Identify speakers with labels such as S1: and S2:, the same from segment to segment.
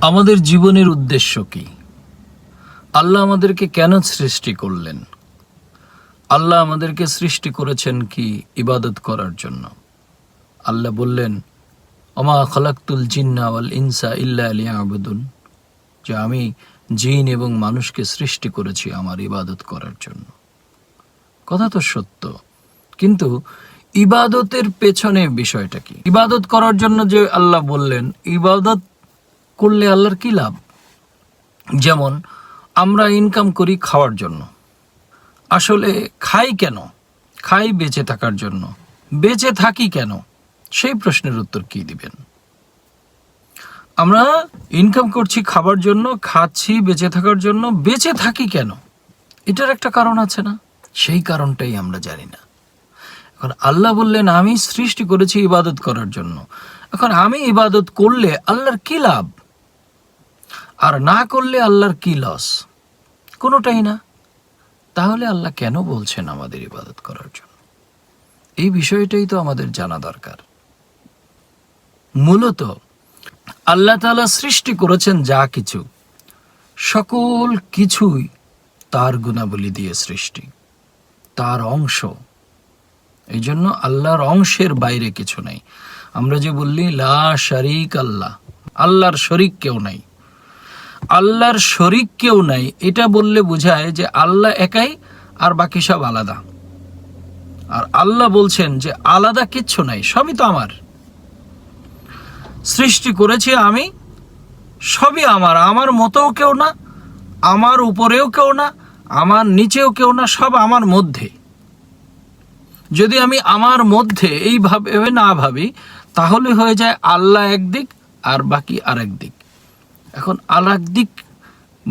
S1: আমাদের জীবনের উদ্দেশ্য কি? আল্লাহ আমাদেরকে কেন সৃষ্টি করলেন? আল্লাহ আমাদেরকে সৃষ্টি করেছেন কি ইবাদত করার জন্য? আল্লাহ বললেন অমা খলাক্তুল জিন্না ইনসা ইল্লা আলিয়া আবুদুন যে আমি জিন এবং মানুষকে সৃষ্টি করেছি আমার ইবাদত করার জন্য। কথা তো সত্য, কিন্তু ইবাদতের পেছনে বিষয়টা কি? ইবাদত করার জন্য যে আল্লাহ বললেন, ইবাদত করলে আল্লাহর কি লাভ? যেমন, আমরা ইনকাম করি খাওয়ার জন্য। আসলে খাই কেন? খাই বেঁচে থাকার জন্য। বেঁচে থাকি কেন? সেই প্রশ্নের উত্তর কি দিবেন? আমরা ইনকাম করছি খাবার জন্য, খাচ্ছি বেঁচে থাকার জন্য, বেঁচে থাকি কেন? এটার একটা কারণ আছে না? সেই কারণটাই আমরা জানি না। এখন আল্লাহ বললেন, আমি সৃষ্টি করেছি ইবাদত করার জন্য। এখন আমি ইবাদত করলে আল্লাহর কি লাভ? আর না করলে আল্লাহর কি লস কোনোটাই না। তাহলে আল্লাহ কেন বলছেন আমাদের ইবাদত করার জন্য? এই বিষয়টাই তো আমাদের জানা দরকার। মূলত আল্লাহ তাআলা সৃষ্টি করেছেন যা কিছু। সকল কিছুই তার গুণাবলী দিয়ে সৃষ্টি। তার অংশ। এই জন্য আল্লাহর অংশের বাইরে কিছু নাই। আমরা যে বললি, লা শারিক আল্লাহ। আল্লাহর শরিক কেউ নাই। আল্লাহর শরিক কেউ নাই। এটা বললে বোঝায় যে আল্লাহ একাই আর বাকি সব আলাদা। আর আল্লাহ বলছেন যে আলাদা কিচ্ছু নাই, সবই তো আমার। সৃষ্টি করেছি আমি, সবই আমার। আমার মতোও কেউ না, আমার উপরেও কেউ না, আমার নিচেও কেউ না, সব আমার মধ্যে। যদি আমি আমার মধ্যে এইভাবে না ভাবি, তাহলে হয়ে যায় আল্লাহ একদিক আর বাকি আরেক দিক। এখন আর দিক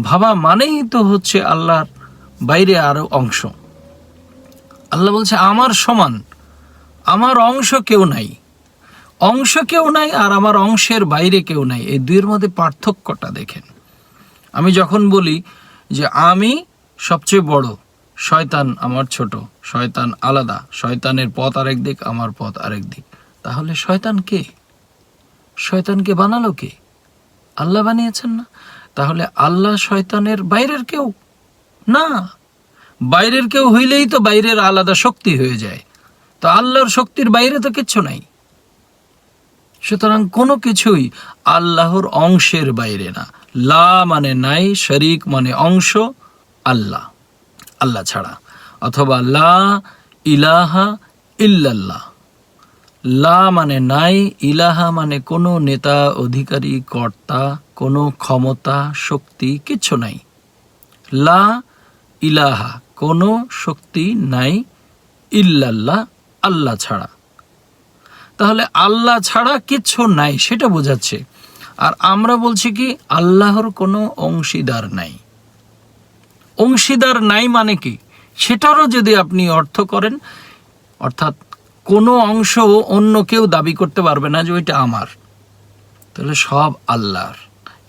S1: ভাবা মানেই তো হচ্ছে আল্লাহর বাইরে আরও অংশ। আল্লাহ বলছে, আমার সমান, আমার অংশ কেউ নাই, অংশ কেউ নাই আর আমার অংশের বাইরে কেউ নাই। এই দুইয়ের মধ্যে পার্থক্যটা দেখেন। আমি যখন বলি যে আমি সবচেয়ে বড়, শয়তান আমার ছোট, শয়তান আলাদা, শয়তানের পথ আরেক দিক, আমার পথ আরেক দিক, তাহলে শয়তান কে? শয়তানকে বানালো কে? আল্লাহ বানিয়েছেন না? তাহলে আল্লাহ শয়তানের বাইরের কেউ? না। বাইরের কেউ হইলেই তো বাইরের আলাদা শক্তি হয়ে যায়। তো আল্লাহর শক্তির বাইরে তো কিচ্ছু নাই। সুতরাং কোনো কিছুই আল্লাহর অংশের বাইরে না। লা মানে নাই, শরিক মানে অংশ, আল্লাহ। আল্লাহ ছাড়া। অথবা লা ইলাহা ইল্লাল্লাহ। লা মানে নাই, ইলাহা মানে কোনো নেতা, অধিকারী, কর্তা, কোনো ক্ষমতা, শক্তি কিচ্ছু নাই। লা ইলাহা, কোনো শক্তি নাই, ইল্লাল্লাহ, আল্লাহ ছাড়া। তাহলে আল্লাহ ছাড়া কিচ্ছু নাই, সেটা বোঝাচ্ছে। আর আমরা বলছি কি, আল্লাহর কোনো অংশীদার নাই। অংশীদার নাই মানে কি? সেটারও যদি আপনি অর্থ করেন, অর্থাৎ কোনো অংশ অন্য কেউ দাবি করতে পারবে না যে ওইটা আমার। তাহলে সব আল্লাহর।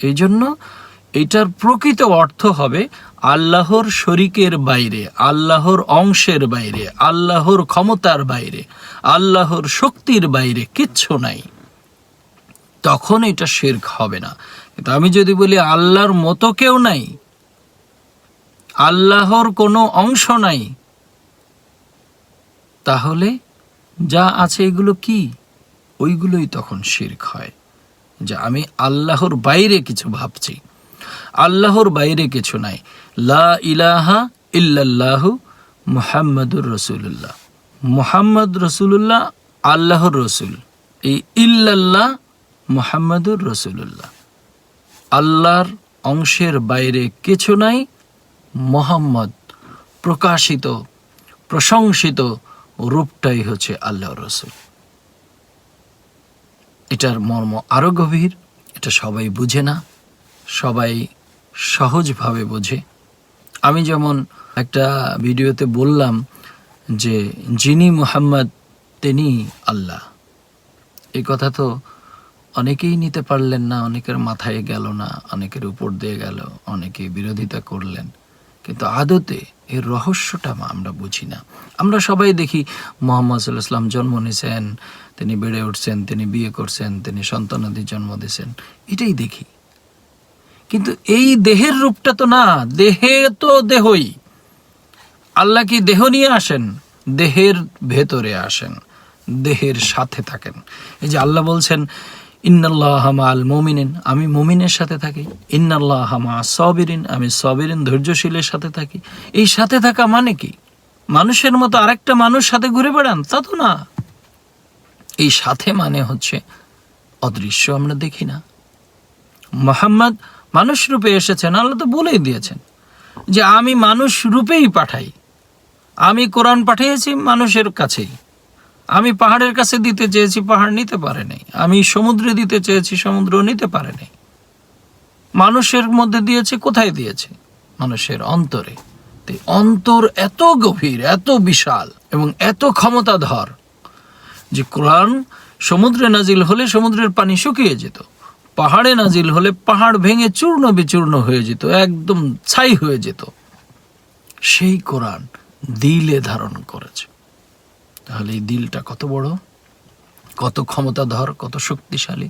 S1: এই জন্য এটার প্রকৃত অর্থ হবে আল্লাহর শরিকের বাইরে, আল্লাহর অংশের বাইরে, আল্লাহর ক্ষমতার বাইরে, আল্লাহর শক্তির বাইরে কিচ্ছু নাই। তখন এটা শির্ক হবে না। কিন্তু আমি যদি বলি আল্লাহর মতো কেউ নাই, আল্লাহর কোনো অংশ নাই, তাহলে যা আছে এগুলো কি? ওইগুলোই তখন শির্ক হয়, যে আমি আল্লাহর বাইরে কিছু ভাবছি। আল্লাহর বাইরে কিছু নাই। লা ইলাহা ইল্লাল্লাহু মুহাম্মাদুর রসুল্লাহ মুহাম্মদ রসুল্লাহ আল্লাহর রসুল। এই ইল্লাল্লাহ, মুহাম্মাদুর রসুল্লাহ আল্লাহর অংশের বাইরে কিছু নাই। মোহাম্মদ প্রকাশিত, প্রশংসিত রূপটাই হচ্ছে আল্লাহ রসুল। এটার মর্ম আরও গভীর, এটা সবাই বুঝে না, সবাই সহজভাবে বোঝে। আমি যেমন একটা ভিডিওতে বললাম যে যিনি মুহাম্মদ, তিনি আল্লাহ। এই কথা তো অনেকেই নিতে পারলেন না, অনেকের মাথায় গেল না, অনেকের উপর দিয়ে গেল, অনেকে বিরোধিতা করলেন। কিন্তু আদতে এর রহস্যটা আমরা বুঝি না। আমরা সবাই দেখি মোহাম্মদ সাল্লাহ জন্ম নিয়েছেন তিনি বেড়ে উঠছেন, তিনি বিয়ে করছেন, তিনি সন্তানাদি জন্ম দিয়েছেন এটাই দেখি। কিন্তু এই দেহের রূপটা তো না, দেহে তো দেহই। আল্লাহ কি দেহ নিয়ে আসেন? দেহের ভেতরে আসেন, দেহের সাথে থাকেন। এই যে আল্লাহ বলছেন ইন্নাল্লাহ হামাল মমিনিন, আমি মমিনের সাথে থাকি। ইন্নাল্লাহ হামা সবিরিন, আমি সবিরিন ধৈর্যশীলের সাথে থাকি। এই সাথে থাকা মানে কি? মানুষের মতো আরেকটা মানুষ সাথে ঘুরে বেড়ান, তা তো না। এই সাথে মানে হচ্ছে অদৃশ্য আমরা দেখি না। মোহাম্মদ মানুষ রূপে এসেছেন, আল্লাহ তো বলেই দিয়েছেন যে আমি মানুষ রূপেই পাঠাই। আমি কোরআন পাঠিয়েছি মানুষের কাছেই। আমি পাহাড়ের কাছে দিতে চেয়েছি, পাহাড় নিতে পারে নাই। আমি সমুদ্রে দিতে চেয়েছি, সমুদ্র নিতে পারে নাই। মানুষের মধ্যে দিয়েছে, কোথায় দিয়েছে? মানুষের অন্তরে। অন্তর এত গভীর, এত বিশাল এবং এত ক্ষমতাধর যে কোরআন সমুদ্রে নাজিল হলে সমুদ্রের পানি শুকিয়ে যেত। পাহাড়ে নাজিল হলে পাহাড় ভেঙে চূর্ণ বিচূর্ণ হয়ে যেত, একদম ছাই হয়ে যেত। সেই কোরআন দিলে ধারণ করেছে। তাহলে এই দিলটা কত বড়? কত ক্ষমতাধর, কত শক্তিশালী?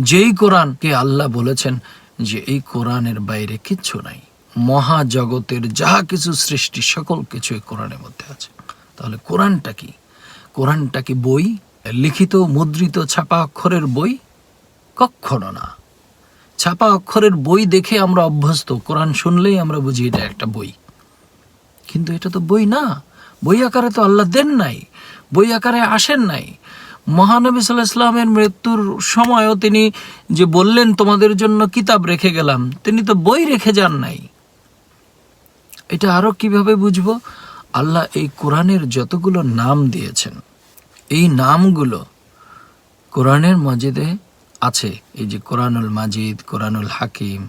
S1: যেই কোরআনকে আল্লাহ বলেছেন যে এই কোরআনের বাইরে কিচ্ছু নাই। মহাজগতের যা কিছু সৃষ্টি, সকল কিছু এই কোরআনের মধ্যে আছে। তাহলে কোরআনটা কি? কোরআনটা কি বই? লিখিত, মুদ্রিত, ছাপা অক্ষরের বই? কখনো না। ছাপা অক্ষরের বই দেখে আমরা অভ্যস্ত। কোরআন শুনলেই আমরা বুঝি এটা একটা বই। কিন্তু এটা তো বই না। বই আকারে তো আল্লাহ দেন নাই। বই আকারে আসেন নাই। মহানবী সাল্লাহ মৃত্যুর সময়ও তিনি যে বললেন, তোমাদের জন্য কিতাব রেখে গেলাম। তিনি তো বই রেখে যান নাই। এটা আরও কীভাবে বুঝব? আল্লাহ এই কোরআনের যতগুলো নাম দিয়েছেন, এই নামগুলো কোরআনের মজিদে আছে। এই যে কোরআনুল মাজিদ, কোরআনুল হাকিম,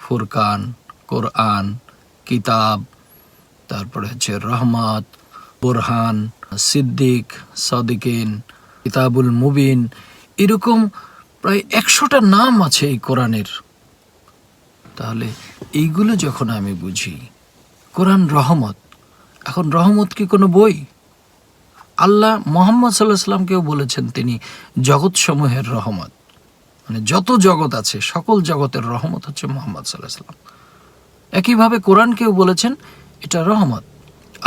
S1: ফুরকান, কোরআন, কিতাব, তারপরে হচ্ছে রহমত, বোরহান সিদ্দিক, সদিকিন, কিতাবুল মুবিন, এরকম প্রায় একশোটা নাম আছে এই কোরআনের। তাহলে এইগুলো যখন আমি বুঝি, কোরআন রহমত, এখন রহমত কি কোনো বই? আল্লাহ মোহাম্মদ সাল্লাহ সাল্লামকেও বলেছেন তিনি জগৎ সমূহের রহমত। মানে যত জগৎ আছে, সকল জগতের রহমত হচ্ছে মোহাম্মদ সাল্লাহ সাল্লাম একইভাবে কোরআনকেও বলেছেন, এটা রহমত।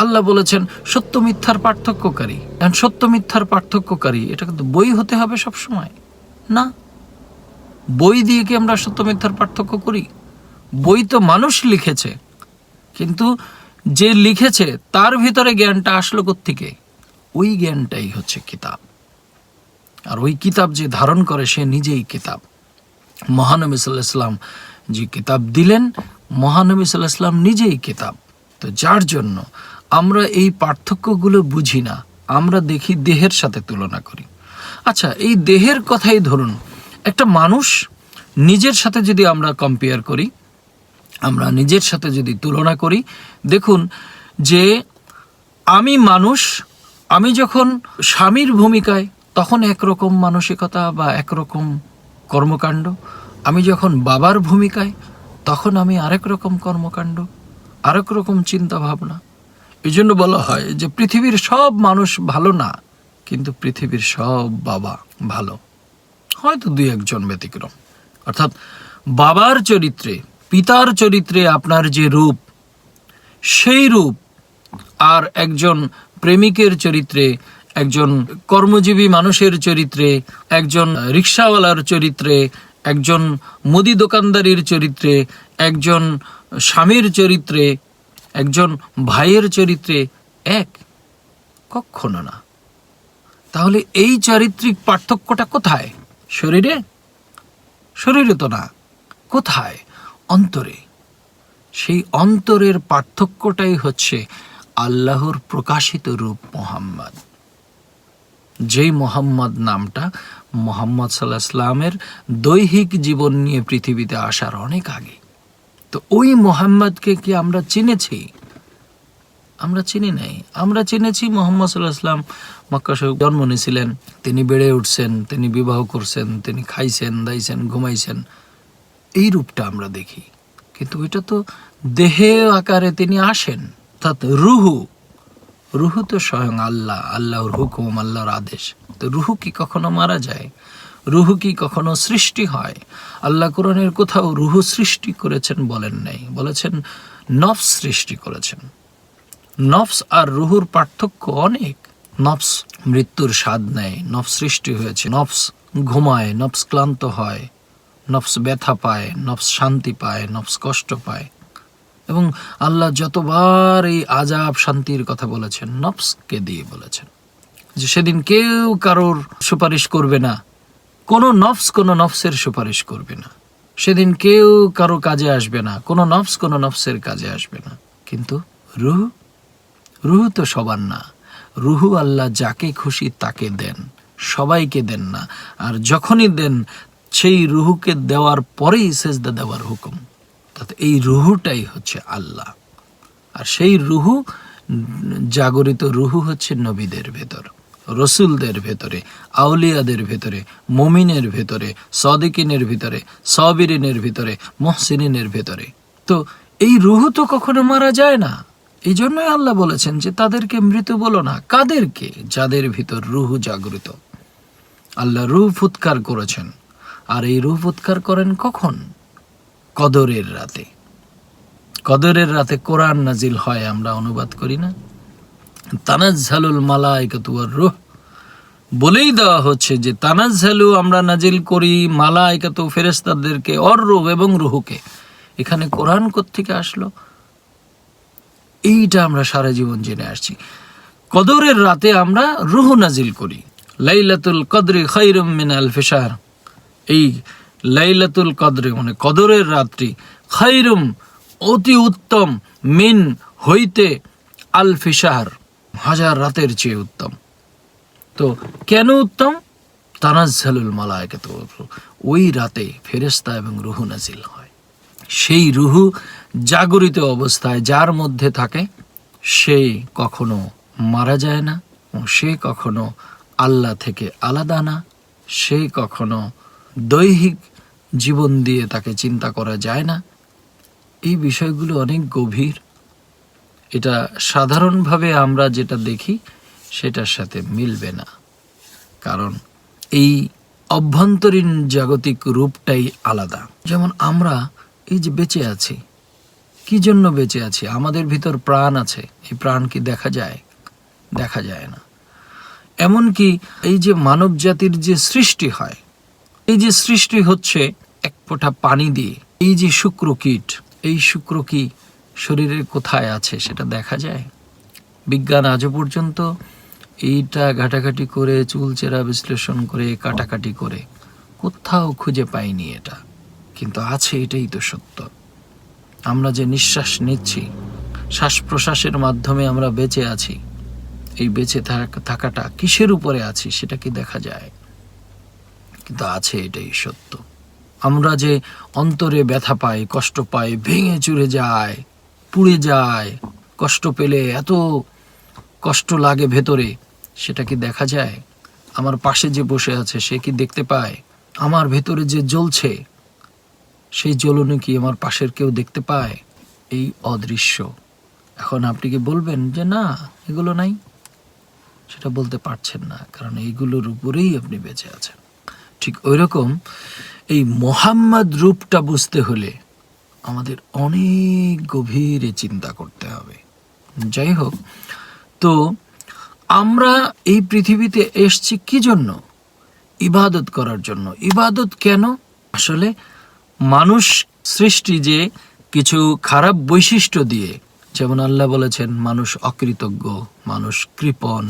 S1: আল্লাহ বলেছেন, সত্য মিথ্যার পার্থক্যকারী। এখন সত্য মিথ্যার পার্থক্যকারী, এটা কিন্তু বই হতে হবে সব সময় না। বই দিয়ে কি আমরা সত্য মিথ্যার পার্থক্য করি? বই তো মানুষ লিখেছে, কিন্তু যে লিখেছে, তার ভিতরে জ্ঞানটা আসলো থেকে ওই জ্ঞানটাই হচ্ছে কিতাব। আর ওই কিতাব যে ধারণ করে, সে নিজেই কিতাব। মহানবী সাল্লাহ ইসলাম যে কিতাব দিলেন, মহানবী সাল্লাহ ইসলাম নিজেই কিতাব। তো যার জন্য আমরা এই পার্থক্যগুলো বুঝি না, আমরা দেখি দেহের সাথে তুলনা করি। আচ্ছা এই দেহের কথাই ধরুন, একটা মানুষ নিজের সাথে যদি আমরা কম্পেয়ার করি, আমরা নিজের সাথে যদি তুলনা করি, দেখুন যে আমি মানুষ, আমি যখন স্বামীর ভূমিকায়, তখন একরকম মানসিকতা বা একরকম কর্মকাণ্ড। আমি যখন বাবার ভূমিকায়, তখন আমি আরেক রকম কর্মকাণ্ড। আরেক রকম চিন্তা ভাবনা। এই জন্য বলা হয় যে পৃথিবীর সব মানুষ ভালো না, কিন্তু পৃথিবীর সব বাবা ভালো। হয়তো দুই একজন ব্যতিক্রম। অর্থাৎ বাবার চরিত্রে, পিতার চরিত্রে আপনার যে রূপ, সেই রূপ, আর একজন প্রেমিকের চরিত্রে, একজন কর্মজীবী মানুষের চরিত্রে, একজন রিক্সাওয়ালার চরিত্রে, একজন মুদি দোকানদারির চরিত্রে, একজন স্বামীর চরিত্রে, একজন ভাইয়ের চরিত্রে এক? কখনো না। তাহলে এই চারিত্রিক পার্থক্যটা কোথায়? শরীরে? শরীরে তো না। কোথায়? অন্তরে। সেই অন্তরের পার্থক্যটাই হচ্ছে আল্লাহর প্রকাশিত রূপ মোহাম্মদ। যেই মোহাম্মদ নামটা মোহাম্মদ সাল্লাহ ইসলামের দৈহিক জীবন নিয়ে পৃথিবীতে আসার অনেক আগে। তো ওই মোহাম্মদকে কি আমরা চিনেছি? আমরা চিনি নাই। আমরা চিনেছি মোহাম্মদ সাল্লাহ ইসলাম মক্কা শরীফ জন্ম নিয়েছিলেন। তিনি বেড়ে উঠছেন, তিনি বিবাহ করছেন, তিনি খাইছেন, দাইছেন, ঘুমাইছেন। এই রূপটা আমরা দেখি। কিন্তু ওইটা তো দেহে আকারে তিনি আসেন। অর্থাৎ রুহু। রুহু তো স্বয়ং আল্লাহ, আল্লাহর হুকুম, আল্লাহর আদেশ। তো রুহু কি কখনো মারা যায়? রুহু কি কখনো সৃষ্টি হয়? আল্লাহ কোরআনের কোথাও রুহু সৃষ্টি করেছেন বলেন নাই। বলেছেন, নফস সৃষ্টি করেছেন। নফস আর রুহুর পার্থক্য অনেক। নফস মৃত্যুর স্বাদ নেয়, নফস সৃষ্টি হয়েছে। নফস ঘুমায়, নফস ক্লান্ত হয়, নফস ব্যথা পায়, নফস শান্তি পায়, নফস কষ্ট পায়। এবং আল্লাহ যতবার এই আজাব শান্তির কথা বলেছেন, নফসকে দিয়ে বলেছেন যে সেদিন কেউ কারোর সুপারিশ করবে না। কোনো নফস কোনো নফসের সুপারিশ করবে না। সেদিন কেউ কারও কাজে আসবে না, কোনো নফস কোনো নফসের কাজে আসবে না। কিন্তু রুহ? রুহু তো সবার না। রুহু আল্লাহ যাকে খুশি তাকে দেন, সবাইকে দেন না। আর যখনই দেন, সেই রুহুকে দেওয়ার পরেই সেজদা দেওয়ার হুকুম। তাতে এই রুহুটাই হচ্ছে আল্লাহ। আর সেই রুহু, জাগরিত রুহু হচ্ছে নবীদের ভেতর। রসুলদের ভেতরে, আউলিয়াদের ভেতরে, মমিনের ভেতরে, সদিকিনের ভিতরে, সবিরিনের ভিতরে মহসিনের ভেতরে। তো এই রুহু তো কখনো মারা যায় না। এই জন্যই আল্লাহ বলেছেন যে তাদেরকে মৃত বলো না। কাদেরকে? যাদের ভিতর রুহু জাগরিত আল্লাহ রুহ ফুৎকার করেছেন। আর এই রুহ ফুৎকার করেন কখন? কদরের রাতে। কদরের রাতে কোরআন নাজিল হয়, আমরা অনুবাদ করি না? তানাজ্জালুল মালাইকাতু ওয়ার রূহ। বলেই দেওয়া হচ্ছে যে, তানাজ্জালু আমরা নাজিল করি মালাইকাতু ফেরেশতাদেরকে অর রূহ এবং রুহুকে। এখানে কোরআন থেকে আসলো? এইটা আমরা সারা জীবন জেনে আসছি। কদরের রাতে আমরা রুহ নাজিল করি। লাইলাতুল কদরি খৈরুম মিন আলফি শাহর এই লাইলাতুল কদরে মানে কদরের রাত্রি খৈরুম অতি উত্তম মিন হইতে আল ফিসার হাজার রাতের চেয়ে উত্তম। তো কেন উত্তম? তানাজ্জালুল মালায়কাত ওই রাতে ফেরেস্তা এবং রুহু নাজিল হয়। সেই রুহু জাগরিত অবস্থায় যার মধ্যে থাকে, সে কখনো মারা যায় না সে কখনো আল্লাহ থেকে আলাদা না, সে কখনো দৈহিক জীবন দিয়ে তাকে চিন্তা করা যায় না। এই বিষয়গুলো অনেক গভীর। এটা সাধারণভাবে আমরা যেটা দেখি, সেটার সাথে মিলবে না। কারণ এই অভ্যন্তরীণ জাগতিক রূপটাই আলাদা। যেমন আমরা এই যে বেঁচে আছি, কি জন্য বেঁচে আছি? আমাদের ভিতর প্রাণ আছে, এই প্রাণ কি দেখা যায়? দেখা যায় না। এমনকি এই যে মানব জাতির যে সৃষ্টি হয়, এই যে সৃষ্টি হচ্ছে এক ফোঁটা পানি দিয়ে, এই যে শুক্র কীট, এই শুক্র কি শরীরের কোথায় আছে সেটা দেখা যায়? বিজ্ঞান আজও পর্যন্ত এইটা ঘাটাঘাটি করে চুলচেরা বিশ্লেষণ করে, কাটাকাটি করে কোথাও খুঁজে পাইনি এটা। কিন্তু আছে এটাই তো সত্য। আমরা যে নিঃশ্বাস নিচ্ছি শ্বাস প্রশ্বাসের মাধ্যমে আমরা বেঁচে আছি, এই বেঁচে থাক- থাকাটা কিসের উপরে আছি সেটা কি দেখা যায়? কিন্তু আছে এটাই সত্য। আমরা যে অন্তরে ব্যথা পাই, কষ্ট পাই, ভেঙে চুরে যায় পুড়ে যায়, কষ্ট পেলে, এত কষ্ট লাগে ভেতরে, সেটা কি দেখা যায়? আমার পাশে যে বসে আছে, সে কি দেখতে পায়? আমার ভেতরে যে জ্বলছে, সেই জ্বলনে কি আমার পাশের কেউ দেখতে পায়? এই অদৃশ্য। এখন আপনি কি বলবেন যে, না, এগুলো নাই সেটা বলতে পারছেন না, কারণ এইগুলোর উপরেই আপনি বেঁচে আছেন। ঠিক ওই রকম এই মোহাম্মদ রূপটা বুঝতে হলে আমাদের অনেক গভীরে চিন্তা করতে হবে। যাই হোক তো আমরা এই পৃথিবীতে এসছি কি জন্য? ইবাদত করার জন্য। ইবাদত কেন? আসলে মানুষ সৃষ্টি যে কিছু খারাপ বৈশিষ্ট্য দিয়ে, যেমন আল্লাহ বলেছেন, মানুষ অকৃতজ্ঞ, মানুষ কৃপণ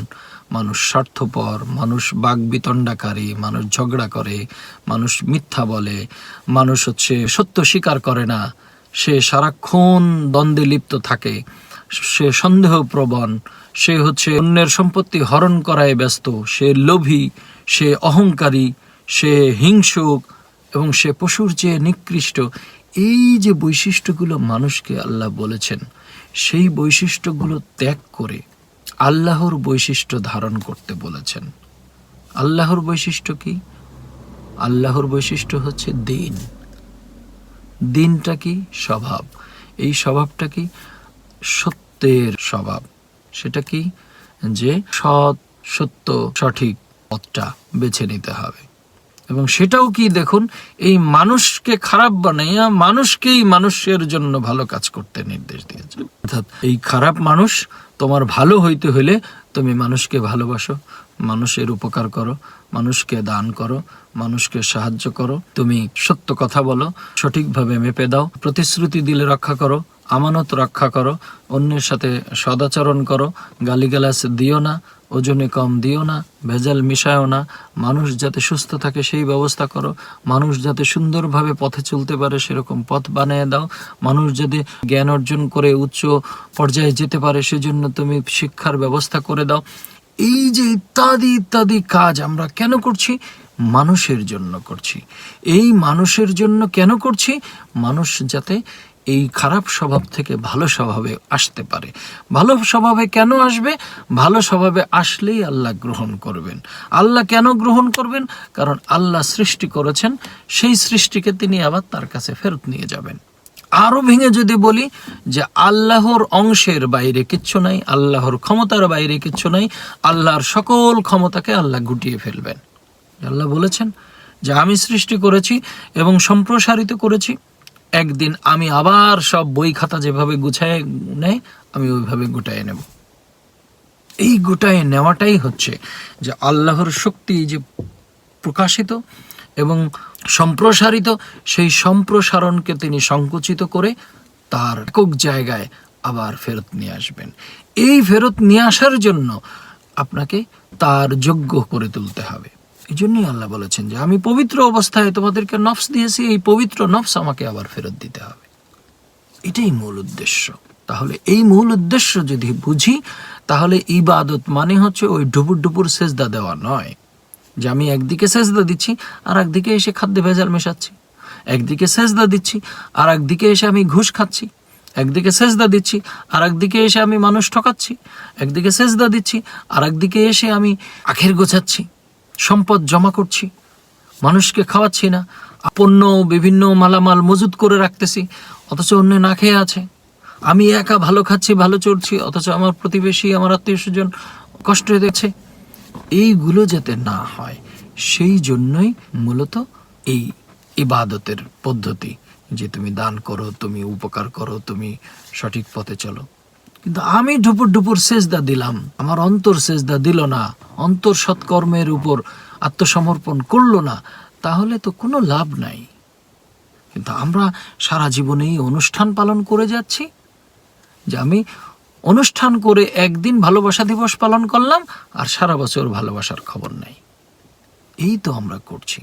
S1: মানুষ স্বার্থপর, মানুষ বাগবিতণ্ডাকারী মানুষ ঝগড়া করে, মানুষ মিথ্যা বলে, মানুষ হচ্ছে সত্য স্বীকার করে না। সে সারাক্ষণ দ্বন্দ্বে লিপ্ত থাকে, সে সন্দেহপ্রবণ, সে হচ্ছে অন্যের সম্পত্তি হরণ করায় ব্যস্ত, সে লোভী, সে অহংকারী, সে হিংসুক এবং সে পশুর চেয়ে নিকৃষ্ট। এই যে বৈশিষ্ট্যগুলো মানুষকে আল্লাহ বলেছেন, সেই বৈশিষ্ট্যগুলো ত্যাগ করে আল্লাহর বৈশিষ্ট্য ধারণ করতে বলেছেন। আল্লাহর বৈশিষ্ট্য কি? আল্লাহর বৈশিষ্ট্য হচ্ছে দিন। দিনটা কি? স্বভাব। এই স্বভাবটা কি? সত্যের স্বভাব। সেটা কি? যে সৎ, সত্য, সঠিক পথটা বেছে নিতে হবে। এবং সেটাও কি দেখুন, এই মানুষকে খারাপ বানাইয়া মানুষকেই মানুষের জন্য ভালো কাজ করতে নির্দেশ দিয়েছে। অর্থাৎ এই খারাপ মানুষ, তোমার ভালো হইতে হলে তুমি মানুষকে ভালোবাসো, মানুষের উপকার করো, মানুষকে দান করো, মানুষকে সাহায্য করো। তুমি সত্য কথা বলো, সঠিকভাবে মেপে দাও, প্রতিশ্রুতি দিলে রক্ষা করো আমানত রক্ষা করো, অন্যের সাথে সদাচরণ করো, গালিগালাজ দিও না, ওজনে কম দিও না, ভেজাল মিশায়ও না, মানুষ যাতে সুস্থ থাকে সেই ব্যবস্থা করো, মানুষ যাতে সুন্দরভাবে পথে চলতে পারে সেরকম পথ বানিয়ে দাও, মানুষ যাতে জ্ঞান অর্জন করে উচ্চ পর্যায়ে যেতে পারে সেজন্য তুমি শিক্ষার ব্যবস্থা করে দাও। এই যে ইত্যাদি ইত্যাদি কাজ আমরা কেন করছি? মানুষের জন্য করছি। এই মানুষের জন্য কেন করছি? মানুষ যাতে এই খারাপ স্বভাব থেকে ভালো স্বভাবে আসতে পারে। ভালো স্বভাবে কেন আসবে? ভালো স্বভাবে আসলেই আল্লাহ গ্রহণ করবেন। আল্লাহ কেন গ্রহণ করবেন? কারণ আল্লাহ সৃষ্টি করেছেন, সেই সৃষ্টিকে তিনি আবার তার কাছে ফেরত নিয়ে যাবেন। আরও ভেঙে যদি বলি যে আল্লাহর অংশের বাইরে কিচ্ছু নাই, আল্লাহর ক্ষমতার বাইরে কিচ্ছু নাই, আল্লাহর সকল ক্ষমতাকে আল্লাহ গুটিয়ে ফেলবেন। আল্লাহ বলেছেন যে আমি সৃষ্টি করেছি এবং সম্প্রসারিত করেছি। একদিন আমি আবার সব বই খাতা যেভাবে গুছায় নেয়, আমি ওইভাবে গোটায় নেব। এই গোটায় নেওয়াটাই হচ্ছে যে আল্লাহর শক্তি যে প্রকাশিত এবং সম্প্রসারিত, সেই সম্প্রসারণকে তিনি সংকুচিত করে তার একক জায়গায় আবার ফেরত নিয়ে আসবেন। এই ফেরত নিয়ে আসার জন্য আপনাকে তার যোগ্য করে তুলতে হবে। এই জন্যই আল্লাহ বলেছেন যে, আমি পবিত্র অবস্থায় তোমাদেরকে নফস দিয়েছি, এই পবিত্র নফস আমাকে আবার ফেরত দিতে হবে। এটাই মূল উদ্দেশ্য। তাহলে এই মূল উদ্দেশ্য যদি বুঝি, তাহলে ইবাদত মানে হচ্ছে ওই ডুবুর ডুবুর সেজদা দেওয়া নয়। যে আমি একদিকে সেজদা দিচ্ছি আর একদিকে এসে খাদ্যে ভেজাল মেশাচ্ছি। একদিকে সেজদা দিচ্ছি আর একদিকে এসে আমি ঘুষ খাচ্ছি। একদিকে সেজদা দিচ্ছি আর একদিকে এসে আমি মানুষ ঠকাচ্ছি। একদিকে সেজদা দিচ্ছি আর একদিকে এসে আমি আখের গোছাচ্ছি। সম্পদ জমা করছি। মানুষকে খাওয়াচ্ছি না। পণ্য বিভিন্ন মালামাল মজুত করে রাখতেছি। অথচ অন্য না খেয়ে আছে। আমি একা ভালো খাচ্ছি, ভালো চলছি। অথচ আমার প্রতিবেশী, আমার আত্মীয় স্বজন কষ্ট দেখছে এইগুলো যাতে না হয়, সেই জন্যই মূলত এই ইবাদতের পদ্ধতি যে তুমি দান করো, তুমি উপকার করো, তুমি সঠিক পথে চলো। কিন্তু আমি ঢুপুর ডুপুর সেজদা দিলাম। আমার অন্তর সেজদা দিল না। অন্তর সৎকর্মের উপর আত্মসমর্পণ করল না। তাহলে তো কোনো লাভ নাই। কিন্তু আমরা সারা জীবনেই অনুষ্ঠান পালন করে যাচ্ছি। যে আমি অনুষ্ঠান করে একদিন ভালোবাসা দিবস পালন করলাম, আর সারা বছর ভালোবাসার খবর নাই। এই তো আমরা করছি।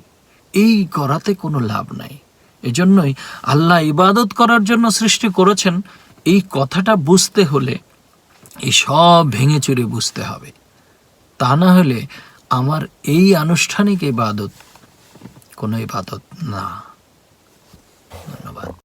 S1: এই করাতে কোনো লাভ নাই। এজন্যই আল্লাহ ইবাদত করার জন্য সৃষ্টি করেছেন। এই কথাটা বুঝতে হলে এই সব ভেঙে চুরে বুঝতে হবে। তা না হলে আমার এই আনুষ্ঠানিক এবাদত কোনো এবাদত না। ধন্যবাদ।